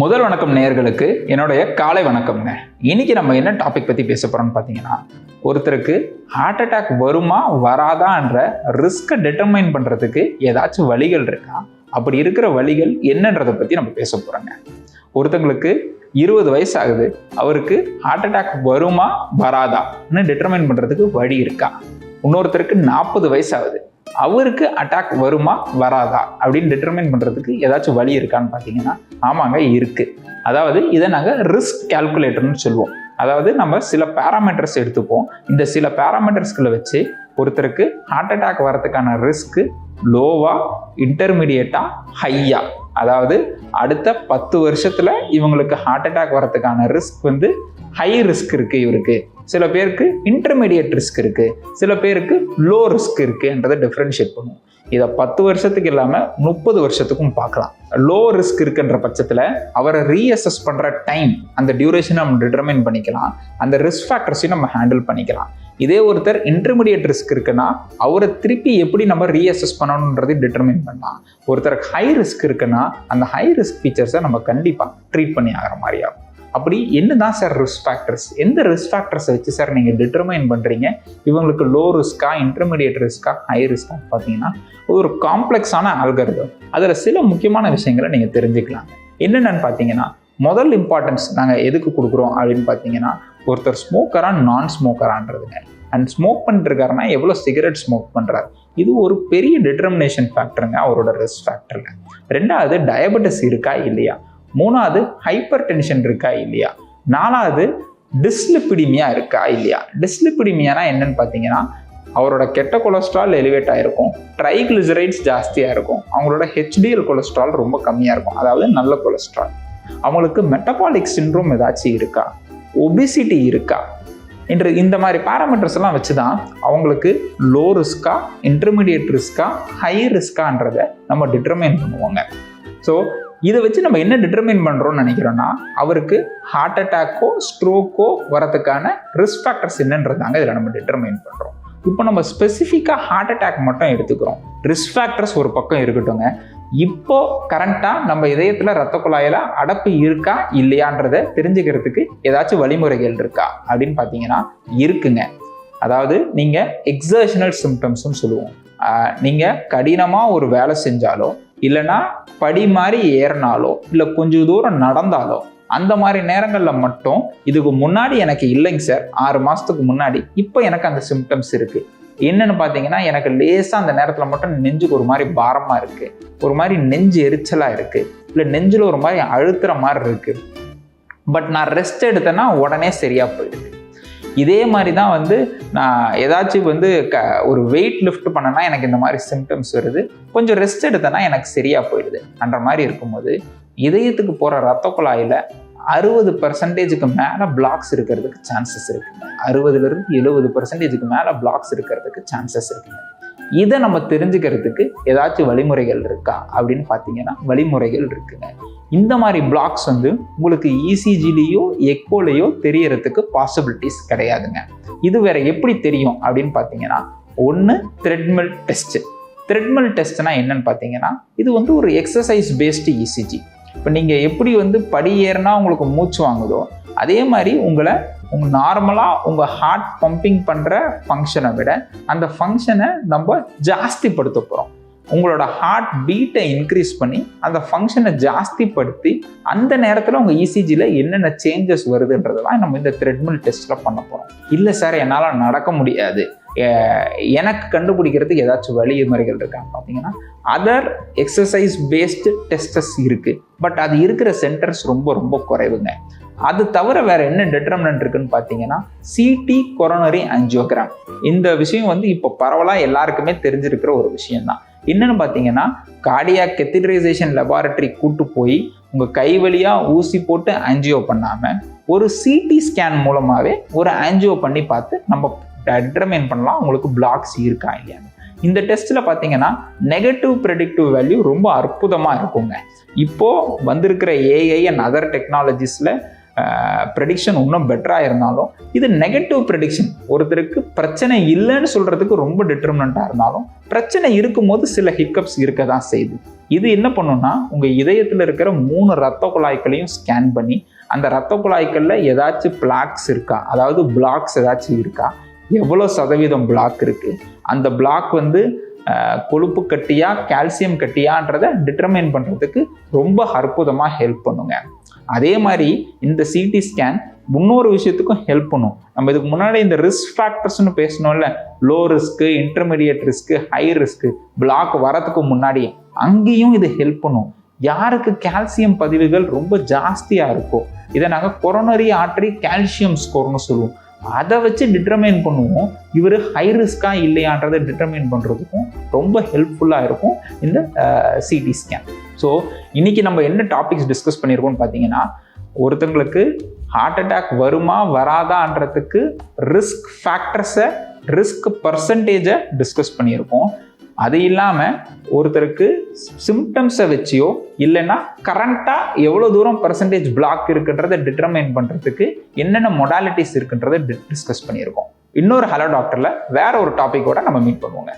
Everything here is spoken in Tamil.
முதல் வணக்கம் நேயர்களுக்கு என்னுடைய காலை வணக்கம்ங்க. இன்னைக்கு நம்ம என்ன டாபிக் பற்றி பேச போகிறோம்னு பார்த்தீங்கன்னா ஒருத்தருக்கு ஹார்ட் அட்டாக் வருமா வராதான்ற ரிஸ்க்கை டிட்டர்மைன் பண்ணுறதுக்கு ஏதாச்சும் வழிகள் இருக்கா? அப்படி இருக்கிற வழிகள் என்னன்றதை பற்றி நம்ம பேச போகிறோங்க ஒருத்தங்களுக்கு இருபது வயசு ஆகுது அவருக்கு ஹார்ட் அட்டாக் வருமா வராதான்னு டிட்டர்மைன் பண்ணுறதுக்கு வழி இருக்கா? இன்னொருத்தருக்கு நாற்பது வயசு ஆகுது அவருக்கு அட்டாக் வருமா வராதா அப்படின்னு டிட்டர்மைன் பண்ணுறதுக்கு ஏதாச்சும் வழி இருக்கான்னு பார்த்தீங்கன்னா ஆமாங்க இருக்குது அதாவது இதை நாங்கள் ரிஸ்க் கால்குலேட்டர்னு சொல்லுவோம். அதாவது நம்ம சில பேராமீட்டர்ஸ் எடுத்துப்போம். இந்த சில பேராமீட்டர்ஸ்களை வச்சு ஒருத்தருக்கு ஹார்ட் அட்டாக் வரதுக்கான ரிஸ்க்கு லோவா இன்டர்மீடியட்டா ஹையா அதாவது அடுத்த பத்து வருஷத்துல இவங்களுக்கு ஹார்ட் அட்டாக் வரதுக்கான ரிஸ்க் வந்து ஹை ரிஸ்க் இருக்கு இவருக்கு. சில பேருக்கு இன்டர்மீடியட் ரிஸ்க் இருக்கு. சில பேருக்கு லோ ரிஸ்க் இருக்குன்றதை டிஃப்ரென்ஷியேட் பண்ணுவோம் இதை பத்து வருஷத்துக்கு இல்லாமல் முப்பது வருஷத்துக்கும் பார்க்கலாம். லோ ரிஸ்க் இருக்குன்ற பட்சத்தில் அவரை ரீஅசஸ் பண்ணுற டைம் அந்த டியூரேஷனை நம்ம டிட்டர்மைன் பண்ணிக்கலாம். அந்த ரிஸ்க் ஃபேக்டர்ஸையும் நம்ம ஹேண்டில் பண்ணிக்கலாம். இதே ஒருத்தர் இன்டர்மீடியட் ரிஸ்க் இருக்குன்னா அவரை திருப்பி எப்படி நம்ம ரீஅசஸ் பண்ணணுன்றதை டிட்டர்மைன் பண்ணலாம். ஒருத்தருக்கு ஹை ரிஸ்க் இருக்குன்னா அந்த ஹை ரிஸ்க் ஃபீச்சர்ஸை நம்ம கண்டிப்பாக ட்ரீட் பண்ணி ஆகிற மாதிரி ஆகும். அப்படி என்னதான் சார் ரிஸ்க் ஃபேக்டர்ஸ் எந்த ரிஸ்க் ஃபேக்டர்ஸை வச்சு சார் நீங்கள் டிட்டர்மைன் பண்ணுறீங்க இவங்களுக்கு லோ ரிஸ்க்கா இன்டர்மீடியட் ரிஸ்க்கா ஹை ரிஸ்க்கா பார்த்தீங்கன்னா ஒரு காம்ப்ளெக்ஸான அல்கரிதம் அதில் சில முக்கியமான விஷயங்களை நீங்கள் தெரிஞ்சுக்கலாம் என்னென்னு பார்த்தீங்கன்னா முதல் இம்பார்ட்டன்ஸ் நாங்கள் எதுக்கு கொடுக்குறோம் அப்படின்னு பார்த்தீங்கன்னா ஒருத்தர் ஸ்மோக்கரா நான் ஸ்மோக்கரான்றதுங்க அண்ட் ஸ்மோக் பண்ணிருக்காருன்னா எவ்வளோ சிகரெட் ஸ்மோக் பண்ணுறாரு இது ஒரு பெரிய டிட்டர்மினேஷன் ஃபேக்டருங்க அவரோட ரிஸ்க் ஃபேக்டருங்க ரெண்டாவது டயபெட்டிஸ் இருக்கா இல்லையா? மூணாவது ஹைப்பர் டென்ஷன் இருக்கா இல்லையா? நாலாவது டிஸ்லிப்பிடிமியா இருக்கா இல்லையா? டிஸ்லிப்பிடிமியானா என்னன்னு பார்த்தீங்கன்னா அவரோட கெட்ட கொலஸ்ட்ரால் எலிவேட் ஆகிருக்கும் ட்ரைக்ளிசரைட்ஸ் ஜாஸ்தியாக இருக்கும். அவங்களோட ஹெச்டிஎல் கொலஸ்ட்ரால் ரொம்ப கம்மியாக இருக்கும். அதாவது நல்ல கொலஸ்ட்ரால் அவங்களுக்கு மெட்டபாலிக் சின்ரோம் ஏதாச்சும் இருக்கா? ஒபிசிட்டி இருக்கா? என்று இந்த மாதிரி பேராமீட்டர்ஸ் எல்லாம் வச்சு தான் அவங்களுக்கு லோ ரிஸ்கா இன்டர்மீடியட் ரிஸ்கா ஹை ரிஸ்கான்றதை நம்ம டிட்டர்மைன் பண்ணுவோங்க. ஸோ இதை வச்சு நம்ம என்ன டிட்டர்மைன் பண்ணுறோம்னு நினைக்கிறோன்னா அவருக்கு ஹார்ட் அட்டாக்கோ ஸ்ட்ரோக்கோ வரதுக்கான ரிஸ்க் ஃபேக்டர்ஸ் என்னன்றதாங்க இதில் நம்ம டிட்டர்மைன் பண்ணுறோம் இப்போ நம்ம ஸ்பெசிஃபிக்காக ஹார்ட் அட்டாக் மட்டும் எடுத்துக்கிறோம். ரிஸ்க் ஃபேக்டர்ஸ் ஒரு பக்கம் இருக்கட்டுங்க இப்போ கரண்ட்டாக நம்ம இதயத்தில் ரத்த குழாயில் அடப்பு இருக்கா இல்லையான்றதை தெரிஞ்சுக்கிறதுக்கு ஏதாச்சும் வழிமுறைகள் இருக்கா அப்படின்னு பார்த்தீங்கன்னா இருக்குங்க. அதாவது நீங்கள் எக்ஸர்ஷனல் சிம்டம்ஸ்னு சொல்லுவோம். நீங்கள் கடினமாக ஒரு வேலை செஞ்சாலோ இல்லைன்னா படி மாதிரி ஏறினாலோ இல்லை கொஞ்சம் தூரம் நடந்தாலோ அந்த மாதிரி நேரங்களில் மட்டும் இதுக்கு முன்னாடி எனக்கு இல்லைங்க சார். ஆறு மாதத்துக்கு முன்னாடி இப்போ எனக்கு அந்த சிம்டம்ஸ் இருக்குது என்னன்னு பார்த்தீங்கன்னா எனக்கு லேசாக அந்த நேரத்தில் மட்டும் நெஞ்சுக்கு ஒரு மாதிரி பாரமாக இருக்குது ஒரு மாதிரி நெஞ்சு எரிச்சலாக இருக்குது இல்லை நெஞ்சில் ஒரு மாதிரி அழுத்துற மாதிரி இருக்குது பட் நான் ரெஸ்ட் எடுத்தேன்னா உடனே சரியாக போயிடுது. இதே மாதிரி தான் வந்து நான் ஏதாச்சும் வந்து க ஒரு வெயிட் லிஃப்ட் பண்ணனா எனக்கு இந்த மாதிரி சிம்டம்ஸ் வருது. கொஞ்சம் ரெஸ்ட் எடுத்தேன்னா எனக்கு சரியாக போயிடுது. அன்ற மாதிரி இருக்கும்போது இதயத்துக்கு போகிற ரத்த குழாயில் அறுபது பர்சன்டேஜுக்கு மேலே பிளாக்ஸ் இருக்கிறதுக்கு சான்சஸ் இருக்குங்க அறுபதுலேருந்து எழுபது பர்சன்டேஜுக்கு மேலே பிளாக்ஸ் இருக்கிறதுக்கு சான்சஸ் இருக்குங்க இதை நம்ம தெரிஞ்சுக்கிறதுக்கு ஏதாச்சும் வழிமுறைகள் இருக்கா அப்படின்னு பார்த்தீங்கன்னா வழிமுறைகள் இருக்குங்க இந்த மாதிரி பிளாக்ஸ் வந்து உங்களுக்கு இசிஜிலேயோ எக்கோலையோ தெரியறதுக்கு பாசிபிலிட்டிஸ் கிடையாதுங்க. இது வேற எப்படி தெரியும் அப்படின்னு பார்த்தீங்கன்னா ஒன்று த்ரெட்மில் டெஸ்ட்டு த்ரெட்மில் டெஸ்ட்னா என்னன்னு பார்த்தீங்கன்னா இது வந்து ஒரு எக்ஸசைஸ் பேஸ்டு இசிஜி இப்போ நீங்கள் எப்படி வந்து படி ஏறினா உங்களுக்கு மூச்சு வாங்குதோ அதே மாதிரி உங்களை உங்கள் நார்மலாக உங்கள் ஹார்ட் பம்பிங் பண்ணுற ஃபங்க்ஷனை விட அந்த ஃபங்க்ஷனை நம்ம ஜாஸ்திப்படுத்த போகிறோம் உங்களோட ஹார்ட் பீட்டை இன்க்ரீஸ் பண்ணி அந்த ஃபங்க்ஷனை ஜாஸ்திப்படுத்தி அந்த நேரத்தில் உங்கள் இசிஜியில் என்னென்ன சேஞ்சஸ் வருதுன்றதெல்லாம் நம்ம இந்த த்ரெட்மில் டெஸ்ட்டில் பண்ண போகிறோம் இல்லை சார் என்னால் நடக்க முடியாது. எனக்கு கண்டுபிடிக்கிறதுக்கு ஏதாச்சும் வழிமுறைகள் இருக்கான்னு பார்த்தீங்கன்னா அதர் எக்ஸசைஸ் பேஸ்டு டெஸ்டஸ் இருக்குது பட் அது இருக்கிற சென்டர்ஸ் ரொம்ப ரொம்ப குறைவுங்க. அது தவிர வேற என்ன டெட்டர்மினன்ட் இருக்குன்னு பார்த்தீங்கன்னா சிடி கொரோனரி ஆஞ்சியோகிராம் இந்த விஷயம் வந்து இப்போ பரவலாக எல்லாருக்குமே தெரிஞ்சிருக்கிற ஒரு விஷயம்தான். என்னன்னு பார்த்தீங்கன்னா கார்டியா கெத்திட்ரைசேஷன் லெபார்டரி கூட்டு போய் உங்கள் கை வழியாக ஊசி போட்டு ஆஞ்சியோ பண்ணாமல் ஒரு சிடி ஸ்கேன் மூலமாகவே ஒரு ஆஞ்சியோ பண்ணி பார்த்து நம்ம டிட்டர்மைன் பண்ணலாம். உங்களுக்கு பிளாக்ஸ் இருக்கா இல்லையான்னு இந்த டெஸ்ட்டில் பார்த்தீங்கன்னா நெகட்டிவ் ப்ரெடிக்டிவ் வேல்யூ ரொம்ப அற்புதமாக இருக்குங்க. இப்போது வந்திருக்கிற ஏஐ அண்ட் அதர் டெக்னாலஜிஸில் ப்ரெடிக்ஷன் இன்னும் பெட்டராக இருந்தாலும் இது நெகட்டிவ் ப்ரெடிக்ஷன் ஒருத்தருக்கு பிரச்சனை இல்லைன்னு சொல்கிறதுக்கு ரொம்ப டிட்டர்மினண்ட்டாக இருந்தாலும் பிரச்சனை இருக்கும்போது சில ஹிக்கப்ஸ் இருக்க தான் செய்யுது. இது என்ன பண்ணுன்னா உங்கள் இதயத்தில் இருக்கிற மூணு ரத்த குழாய்களையும் ஸ்கேன் பண்ணி அந்த ரத்த குழாய்களில் ஏதாச்சும் பிளாக்ஸ் இருக்கா? அதாவது பிளாக்ஸ் ஏதாச்சும் இருக்கா? எவ்வளோ சதவீதம் பிளாக் இருக்குது அந்த பிளாக் வந்து கொழுப்பு கட்டியா கால்சியம் கட்டியான்றதை டிட்டர்மைன் பண்ணுறதுக்கு ரொம்ப அற்புதமாக ஹெல்ப் பண்ணுங்க. அதே மாதிரி இந்த சிடி ஸ்கேன் முன்னொரு விஷயத்துக்கும் ஹெல்ப் பண்ணும். நம்ம இதுக்கு முன்னாடி இந்த ரிஸ்க் ஃபேக்டர்ஸ்னு பேசணும்ல low risk intermediate risk high risk block வரதுக்கு முன்னாடி அங்கேயும் இது ஹெல்ப் பண்ணும். யாருக்கு கால்சியம் பதிவுகள் ரொம்ப ஜாஸ்தியாக இருக்கோ இதை நாங்கள் கொரோனரி ஆர்டரி கால்சியம் ஸ்கோர்னு சொல்லுவோம். அதை வச்சு டிட்டர்மைன் பண்ணுவோம். இவர் ஹை ரிஸ்கா இல்லையான்றதை டிட்டர்மைன் பண்ணுறதுக்கும் ரொம்ப ஹெல்ப்ஃபுல்லாக இருக்கும் இந்த சிடி ஸ்கேன் ஸோ இன்றைக்கி நம்ம என்ன டாபிக்ஸ் டிஸ்கஸ் பண்ணியிருக்கோம்னு பார்த்தீங்கன்னா ஒருத்தங்களுக்கு ஹார்ட் அட்டாக் வருமா வராதான்றதுக்கு ரிஸ்க் ஃபேக்டர்ஸை ரிஸ்க் பர்சன்டேஜை டிஸ்கஸ் பண்ணியிருக்கோம். அது இல்லாமல் ஒருத்தருக்கு சிம்டம்ஸை வச்சியோ இல்லைன்னா கரண்ட்டாக எவ்வளோ தூரம் பர்சன்டேஜ் பிளாக் இருக்குன்றதை டிட்டர்மைன் பண்ணுறதுக்கு என்னென்ன மொடாலிட்டிஸ் இருக்குன்றதை டிஸ்கஸ் பண்ணியிருக்கோம். இன்னொரு ஹலோ டாக்டரில் வேற ஒரு டாப்பிக்கோட நம்ம மீட் பண்ணுவோங்க.